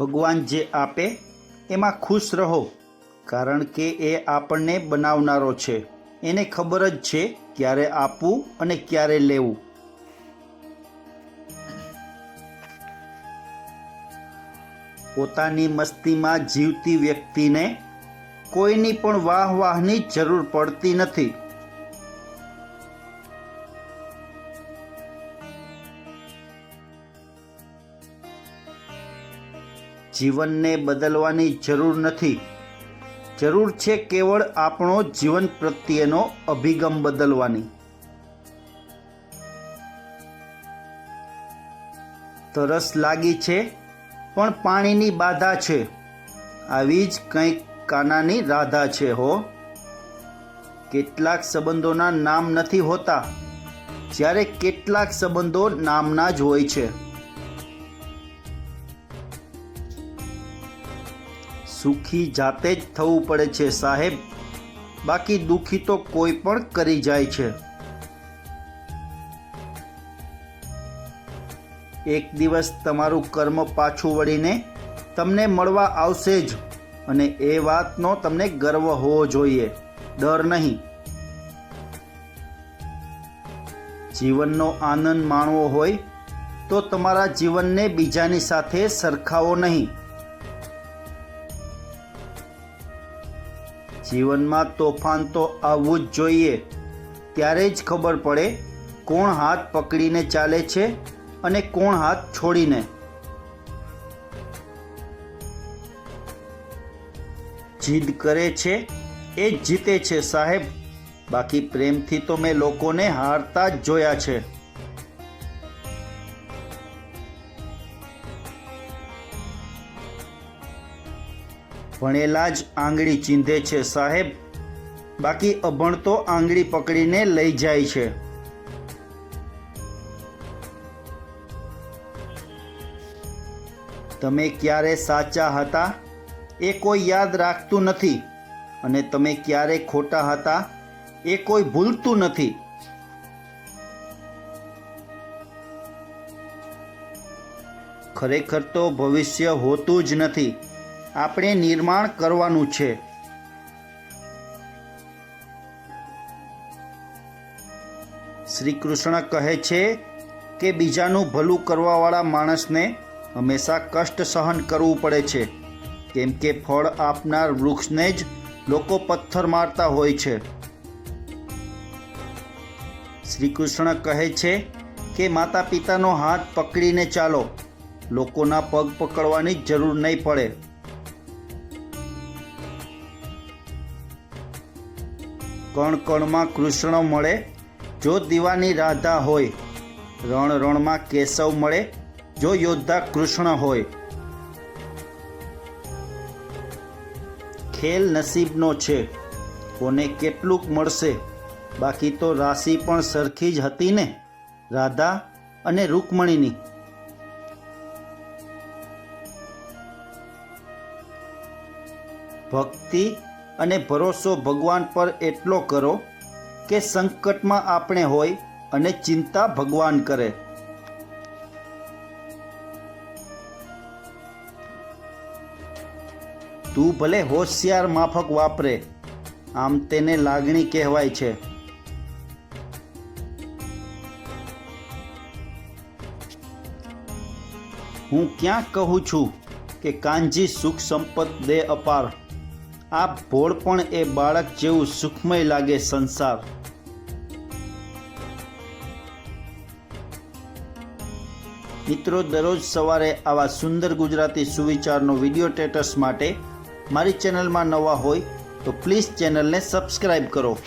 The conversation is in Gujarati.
ભગવાન જે આપે, એમાં ખુશ રહો, કારણ કે એ આપણને બનાવનારો છે. એને ખબર જ છે ક્યારે આપવું અને ક્યારે લેવું. પોતાની મસ્તીમાં જીવતી વ્યક્તિને કોઈની પણ વાહ વાહની જરૂર પડતી નથી. જીવનને બદલવાની જરૂર નથી. જરૂર છે કેવળ આપણો જીવન પ્રત્યેનો અભિગમ બદલવાની. તરસ લાગી છે, પણ પાણીની બાધા છે. આવી જ કંઈક કાનાની રાધા છે હો. કેટલાક સંબંધોના નામ નથી હોતા. જ્યારે કેટલાક સંબંધો નામના જ હોય છે. સુખી જાતે જ થવું પડે છે, સાહેબ. બાકી દુખી તો કોઈ પણ કરી જાય છે. એક દિવસ તમારું કર્મ પાછું વળીને તમને મળવા આવશે જ, અને એ વાતનો તમને ગર્વ હોવો જોઈએ. ડર નહીં. જીવનનો આનંદ માણવો હોય તો તમારા જીવનને બીજાની સાથે સરખાવો નહીં. જીવનમાં તોફાન તો આવવું જ જોઈએ. ત્યારે જ ખબર પડે કોણ હાથ પકડીને ચાલે છે અને કોણ હાથ છોડીને. જીદ કરે છે, એ જ જીતે છે સાહેબ. બાકી પ્રેમથી તો મેં લોકોને હારતા જ જોયા છે. ભણેલા જ આંગળી ચીંધે છે, સાહેબ. બાકી અભણ તો આંગળી પકડીને લઈ જાય છે. તમે ક્યારે સાચા હતા? એ કોઈ યાદ રાખતું નથી. અને તમે ક્યારે ખોટા હતા? એ કોઈ ભૂલતું નથી. ખરેખર તો ભવિષ્ય હોતું જ નથી. આપણે નિર્માણ કરવાનું છે. શ્રી કૃષ્ણ કહે છે કે બીજાનું ભલું કરવાવાળા માણસને હંમેશા કષ્ટ સહન કરવું પડે છે, કેમ કે ફળ આપનાર વૃક્ષને જ લોકો પથ્થર મારતા હોય છે. શ્રી કૃષ્ણ કહે છે કે માતા પિતાનો હાથ પકડીને ચાલો, લોકોના પગ પકડવાની જરૂર નહીં પડે. કણ કણમાં કૃષ્ણ મળે, જો દીવાની રાધા હોય રણ રણમાં કેશવ મળે, જો યોદ્ધા કૃષ્ણ હોય. ખેલ નસીબનો છે, કોને કેટલુંક મળશે? બાકી તો રાશિ પણ સરખી જ હતી ને, રાધા અને રૂકમણીની. ભક્તિ અને ભરોસો ભગવાન પર એટલો કરો કે સંકટમાં આપણે હોય અને ચિંતા ભગવાન કરે. તું ભલે હોશિયાર માફક વાપરે, આમ તેને લાગણી કહેવાય છે. હું ક્યાં કહું છું કે કાનજી સુખ સંપત દે અપાર. આ ભોળ પણ એ બાળક જેવું સુખમય લાગે સંસાર. મિત્રો, દરરોજ સવારે આવા સુંદર ગુજરાતી સુવિચારનો વીડિયો ટેટસ માટે મારી ચેનલમાં નવા હોય તો પ્લીઝ ચેનલને સબસ્ક્રાઈબ કરો.